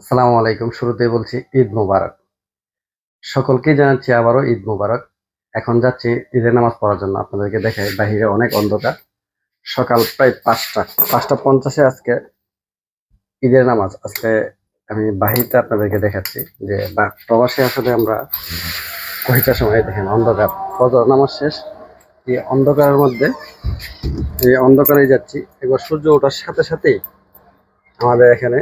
আসসালামু আলাইকুম। শুরুতে বলছি ঈদ মুবারক। সকলকেই জানাচ্ছি আবারও ঈদ মুবারক। এখন যাচ্ছি ঈদের নামাজ পড়ার জন্য। আপনাদেরকে দেখাই বাহিরে অনেক অন্ধকার। সকাল প্রায় পাঁচটা পাঁচটা পঞ্চাশে আজকে ঈদের নামাজ। আজকে আমি বাহিরতে আপনাদেরকে দেখাচ্ছি যে প্রবাসে আসলে আমরা কয়টার সময় দেখেন অন্ধকার। ফজর নামাজ শেষ। এই অন্ধকারের মধ্যে, এই অন্ধকারে যাচ্ছি। এবার সূর্য ওঠার সাথে সাথেই আমাদের এখানে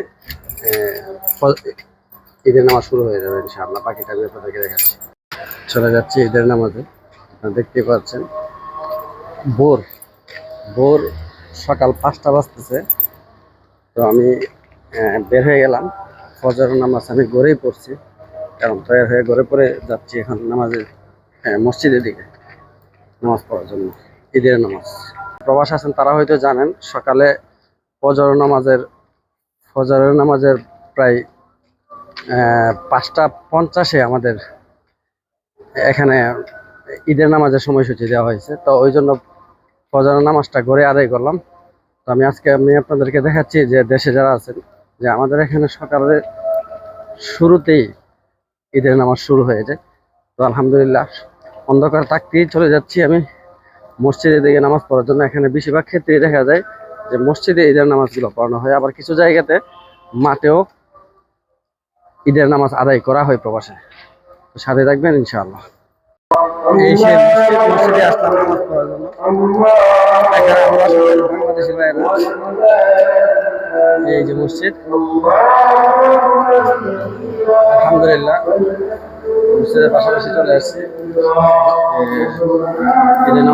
ঈদের নামাজ শুরু হয়ে যাবে ইনশাআল্লাহ। বাকিটা আমি আপনাদেরকে দেখাচ্ছি। চলে যাচ্ছে ঈদের নামাজে। দেখতে পাচ্ছেন, ভোর ভোর সকাল পাঁচটা বাজতেছে। তো আমি বের হয়ে গেলাম। ফজর নামাজ আমি গড়েই পড়ছি, কারণ তৈরি হয়ে গড়ে পড়ে যাচ্ছি এখন নামাজের মসজিদের দিকে, নামাজ পড়ার জন্য, ঈদের নামাজ। প্রবাস আছেন তারা হয়তো জানেন, সকালে ফজর নামাজের ফজরের নামাজের প্রায় পাঁচটা পঞ্চাশে আমাদের এখানে ঈদের নামাজের সময়সূচি দেওয়া হয়েছে। তো ওই জন্য ফজরের নামাজটা ঘরে আদায় করলাম। তো আমি আজকে আমি আপনাদেরকে দেখাচ্ছি যে দেশে যারা আছেন, যে আমাদের এখানে সকালের শুরুতেই ঈদের নামাজ শুরু হয়ে যায়। তো আলহামদুলিল্লাহ, অন্ধকার থাকতেই চলে যাচ্ছি আমি। মসজিদের দিকে নামাজ পড়ার জন্য এখানে বেশিরভাগ ক্ষেত্রেই দেখা যায় যে মসজিদে ঈদের নামাজগুলো পড়ানো হয়। আবার কিছু জায়গাতে মাঠেও ঈদের নামাজ আদায় করা হয় প্রবাসে। তো সাথে থাকবেন ইনশাআল্লাহ। এই যে মসজিদ। আলহামদুলিল্লাহ, মসজিদের পাশাপাশি চলে আসছে। ঈদের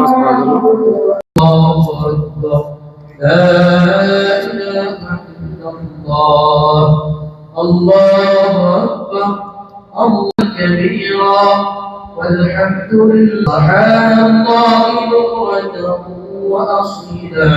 لا والحمد لله. سبحان الله بكرة وأصيلا.